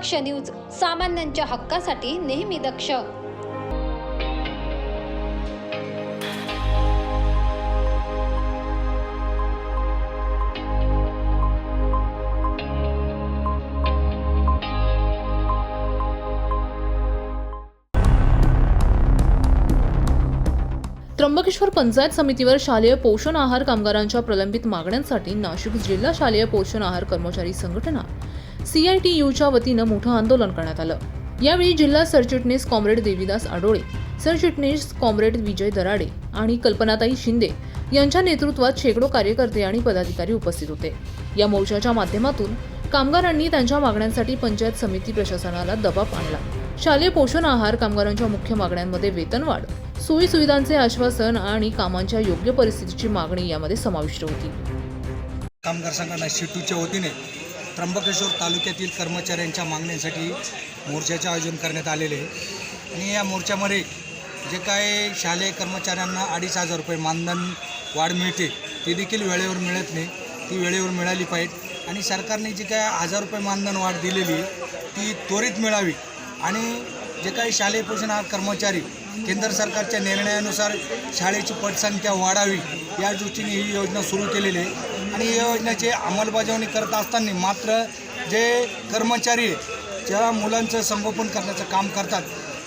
दक्ष news सामान्यांच्या हक्कासाठी नेहमी दक्ष. त्र्यंबकेश्वर पंचायत समितीवर शालेय पोषण आहार कामगारांच्या प्रलंबित मागण्यांसाठी नाशिक जिल्हा शालेय पोषण आहार कर्मचारी संघटना सीआयटीयूच्या वतीनं मोठं आंदोलन करण्यात आलं. यावेळी जिल्हा सरचिटणीस कॉम्रेड देवीदास आडोळे सरचिटणीस कॉम्रेड विजय दराडे आणि कल्पनाताई शिंदे यांच्या नेतृत्वात शेकडो कार्यकर्ते आणि पदाधिकारी उपस्थित होते. या मोर्चाच्या माध्यमातून कामगारांनी त्यांच्या मागण्यांसाठी पंचायत समिती प्रशासनाला दबाव आणला. शालेय पोषण आहार कामगारांच्या मुख्य मागण्यांमध्ये वेतनवाढ सोयी सुविधांचे आश्वासन आणि कामांच्या योग्य परिस्थितीची मागणी यामध्ये समाविष्ट होती. कामगार संघटना शिटूच्या वतीने त्र्यंबकेश्वर तालुक्यातील कर्मचाऱ्यांच्या मागण्यांसाठी मोर्चाचे आयोजन करण्यात आलेले आहे. आणि या मोर्चामध्ये जे काय शालेय कर्मचाऱ्यांना अडीच हजार रुपये मानधन वाढ मिळते ती देखील वेळेवर मिळत नाही. ती वेळेवर मिळाली पाहिजे. आणि सरकारने जी काय हजार रुपये मानधन वाढ दिलेली ती त्वरित मिळावी. आणि जे काही शालेय पोषण आहार कर्मचारी केंद्र सरकारच्या निर्णयानुसार शाळेची पटसंख्या वाढावी या दृष्टीने ही योजना सुरू केलेली आहे. आणि या योजनेची अंमलबजावणी करत असताना मात्र जे कर्मचारी ज्या मुलांचं संगोपन करण्याचं काम करतात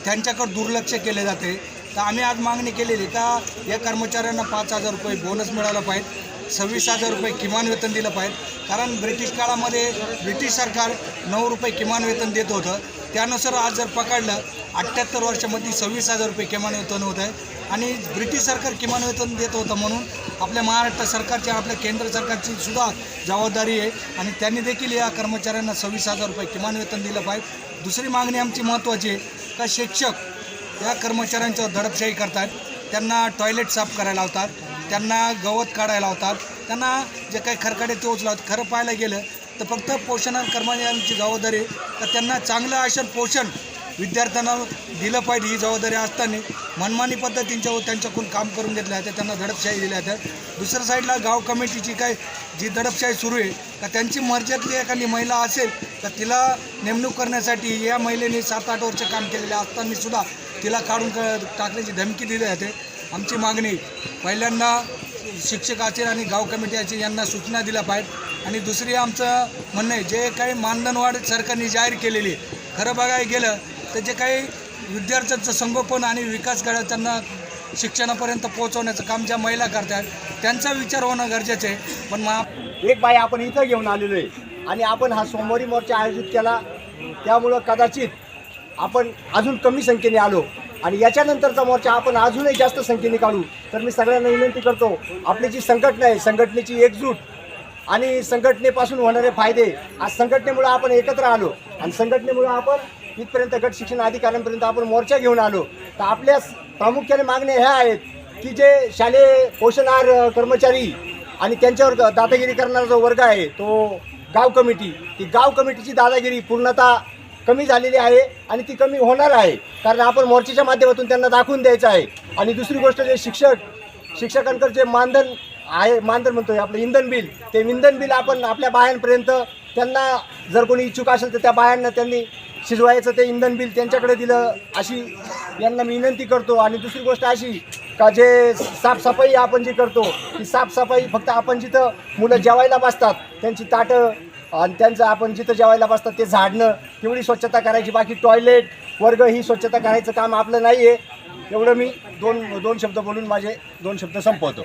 त्यांच्याकडे दुर्लक्ष केले जाते. तर आम्ही आज मागणी केलेली का या कर्मचाऱ्यांना पाच हजार रुपये बोनस मिळाला पाहिजे सव्वीस हजार रुपये किमान वेतन दिलं पाहिजे. कारण ब्रिटिश काळामध्ये ब्रिटिश सरकार नऊ रुपये किमान वेतन देत होतं. त्यानुसार आज जर पकडलं अठ्ठ्याहत्तर वर्षामध्ये सव्वीस हजार रुपये किमान वेतन होत आहे. आणि ब्रिटिश सरकार किमान वेतन देत होतं म्हणून आपल्या महाराष्ट्र सरकारची आपल्या केंद्र सरकारची सुद्धा जबाबदारी आहे. आणि त्यांनी देखील या कर्मचाऱ्यांना सव्वीस हजार रुपये किमान वेतन दिलं पाहिजे. दुसरी मागणी आमची महत्त्वाची आहे का शिक्षक या कर्मचाऱ्यांच्यावर दडपशाही करतात. त्यांना टॉयलेट साफ करायला लावतात. त्यांना गवत काढायला लावतात. त्यांना जे काही खरकाडे ते उचलावतात खरं पाहायला गेलं तर फक्त पोषण कर्मचाऱ्यांची जबाबदारी आहे. तर त्यांना चांगलं असेल पोषण विद्यार्थ्यांना दिलं पाहिजे ही जबाबदारी असताना मनमानी पद्धतींच्या त्यांच्याकडून काम करून घेतलं जातं त्यांना दडपशाही दिल्या जातात. दुसऱ्या साईडला गाव कमिटीची काय जी दडपशाही सुरू आहे का त्यांची मर्जातली एखादी महिला असेल तर तिला नेमणूक करण्यासाठी या महिलेने सात आठ वर्ष काम केलेले असताना सुद्धा तिला काढून टाकण्याची धमकी दिली जाते. आमची मागणी पहिल्यांदा शिक्षक असेल आणि गाव कमिटी असेल यांना सूचना दिल्या पाहिजेत. आणि दुसरी आमचं म्हणणं आहे जे काही मानधनवाढ सरकारने जाहीर केलेली आहे खरं बघायला गेलं तर जे काही विद्यार्थ्यांचं संगोपन आणि विकास करा त्यांना शिक्षणापर्यंत पोहोचवण्याचं काम ज्या महिला करतात त्यांचा विचार होणं गरजेचं आहे. पण महा एक बाई आपण इथं घेऊन आलेलो आहे आणि आपण हा सोमवारी मोर्चा आयोजित केला. त्यामुळं कदाचित आपण अजून कमी संख्येने आलो आणि याच्यानंतरचा मोर्चा आपण अजूनही जास्त संख्येने काढू. तर मी सगळ्यांना विनंती करतो आपली जी संघटना आहे संघटनेची एकजूट आणि संघटनेपासून होणारे फायदे आज संघटनेमुळं आपण एकत्र आलो आणि संघटनेमुळं आपण इथपर्यंत गट शिक्षण अधिकाऱ्यांपर्यंत आपण मोर्चा घेऊन आलो. तर आपल्या प्रामुख्याने मागण्या ह्या आहेत की जे शालेय पोषण कर्मचारी आणि त्यांच्यावर दादागिरी करणारा जो वर्ग आहे तो गाव कमिटी ती गाव कमिटीची दादागिरी पूर्णतः कमी झालेली आहे आणि ती कमी होणार आहे. कारण आपण मोर्चाच्या माध्यमातून त्यांना दाखवून द्यायचं आहे. आणि दुसरी गोष्ट जे शिक्षक शिक्षकांकडे जे मानधन आहे मानधन म्हणतोय आपलं इंधन बिल ते इंधन बिल आपण आपल्या बायांपर्यंत त्यांना जर कोणी इच्छुक असेल तर त्या बायांना त्यांनी शिजवायचं ते इंधन बिल त्यांच्याकडे दिलं अशी यांना मी विनंती करतो. आणि दुसरी गोष्ट अशी का जे साफसफाई आपण जी करतो ती साफसफाई फक्त आपण जिथं मुलं जेवायला बसतात त्यांची ताटं आणि त्यांचं आपण जिथं जेवायला बसतात ते झाडणं तेवढी स्वच्छता करायची. बाकी टॉयलेट वर्ग ही स्वच्छता करायचं काम आपलं नाही आहे एवढं मी दोन दोन शब्द बोलून माझे दोन शब्द संपवतो.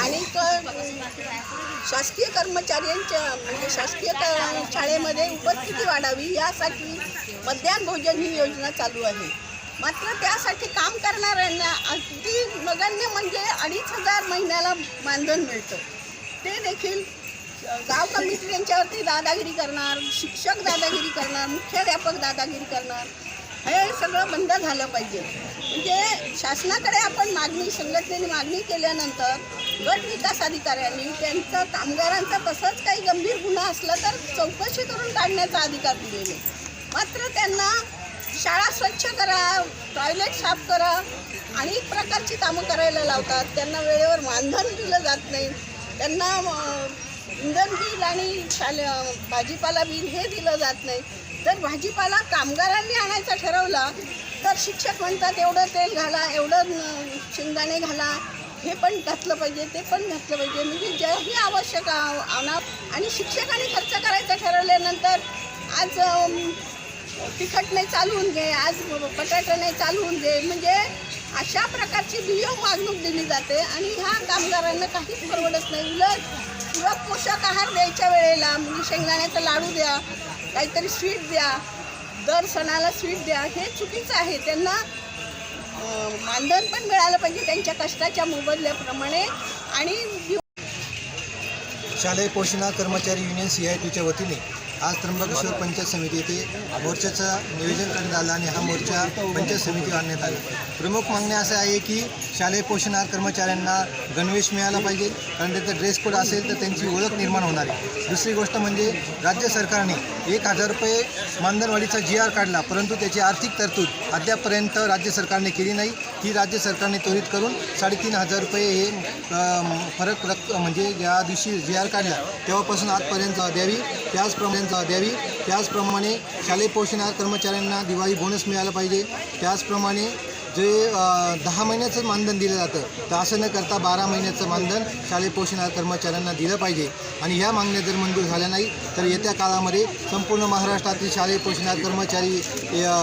आणि शासकीय कर्मचाऱ्यांच्या म्हणजे शासकीय शाळेमध्ये उपस्थिती वाढावी यासाठी मध्यान्ह भोजन ही योजना चालू आहे. मात्र त्यासाठी काम करणाऱ्यांना अगदी नगण्य म्हणजे अडीच हजार महिन्याला मानधन मिळतं. ते देखील गाव कमिटी यांच्यावरती दादागिरी करणार शिक्षक दादागिरी करणार मुख्याध्यापक दादागिरी करणार हे सगळं बंद झालं पाहिजे. म्हणजे शासनाकडे आपण मागणी संघटनेने मागणी केल्यानंतर गट विकास अधिकाऱ्यांनी त्यांचं कामगारांचा तसंच काही गंभीर गुन्हा असला तर चौकशी करून काढण्याचा अधिकार दिलेले मात्र त्यांना शाळा स्वच्छ करा टॉयलेट साफ करा अनेक प्रकारची कामं करायला लावतात. त्यांना वेळेवर मानधन दिलं जात नाही. त्यांना इंधन बिल आणि शाले भाजीपाला बिल हे दिलं जात नाही. जर भाजीपाला कामगारांनी आणायचा ठरवला तर शिक्षक म्हणतात एवढं तेल घाला एवढं शेंगदाणे घाला हे पण घातलं पाहिजे ते पण घातलं पाहिजे. म्हणजे जेही आवश्यक आणा आणि शिक्षकांनी खर्च करायचं ठरवल्यानंतर आज तिखट नाही चालवून घे आज बटाटा नाही चालवून घे म्हणजे अशा प्रकारची दुय्यम वागणूक दिली जाते आणि ह्या कामगारांना काहीच परवडत नाही. उलट किंवा पोषक आहार द्यायच्या वेळेला म्हणजे शेंगदाण्याचा लाडू द्या काहीतरी स्वीट द्या. दर सणाला स्वीट द्या. हे चुकीचं आहे. त्यांना मानधन पण मिळालं पाहिजे त्यांच्या कष्टाच्या मोबदल्याप्रमाणे. आणि शालेय पोषणा कर्मचारी युनियन सी आय टीच्या वतीने आज त्र्यंबकेश्वर पंचायत समिती येथे मोर्चाचं नियोजन करण्यात आलं आणि हा मोर्चा पंचायत समितीवर आणण्यात आला. प्रमुख मागण्या असं आहे की शालेय पोषण कर्मचाऱ्यांना गणवेश मिळाला पाहिजे. कारण त्याचा ड्रेस कोड असेल तर त्यांची ओळख निर्माण होणार आहे. दुसरी गोष्ट म्हणजे राज्य सरकारने एक हजार रुपये मानधनवाढीचा जी आर काढला परंतु त्याची आर्थिक तरतूद अद्यापपर्यंत राज्य सरकारने केली नाही. ही राज्य सरकारने त्वरित करून साडेतीन हजार रुपये हे फरक रक्क म्हणजे ज्या दिवशी जी आर काढला तेव्हापासून आजपर्यंत द्यावी. त्याचप्रमाणे द्यावी. त्याचप्रमाणे शालेय पोषण कर्मचाऱ्यांना दिवाळी बोनस मिळाला पाहिजे. त्याचप्रमाणे जे दहा महिन्याचं मानधन दिलं जातं तर असं न करता बारा महिन्याचं मानधन शालेय पोषण कर्मचाऱ्यांना दिलं पाहिजे. आणि ह्या मागण्या जर मंजूर झाल्या नाही तर येत्या काळामध्ये संपूर्ण महाराष्ट्रातील शालेय पोषण कर्मचारी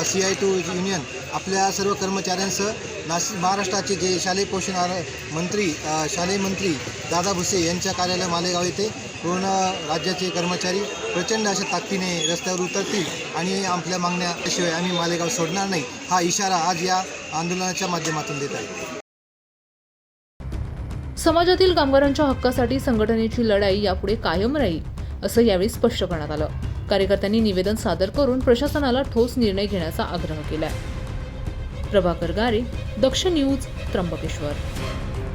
सी आय टू युनियन आपल्या सर्व कर्मचाऱ्यांसह नाशिक महाराष्ट्राचे जे शालेय पोषण मंत्री शालेय मंत्री दादा भुसे यांच्या कार्यालय मालेगाव येथे पूर्ण राज्याचे कर्मचारी प्रचंड अशा ताकदीने रस्त्यावर उतरतील आणि आपल्या मागण्याशिवाय आम्ही मालेगाव सोडणार नाही हा इशारा आज या आंदोलनाच्या माध्यमातून देत आहे समाजातील कामगारांच्या हक्कासाठी संघटनेची लढाई यापुढे कायम राहील असं यावेळी स्पष्ट करण्यात आलं. कार्यकर्त्यांनी निवेदन सादर करून प्रशासनाला ठोस निर्णय घेण्याचा आग्रह केला प्रभाकर गारे दक्ष न्यूज त्र्यंबकेश्वर.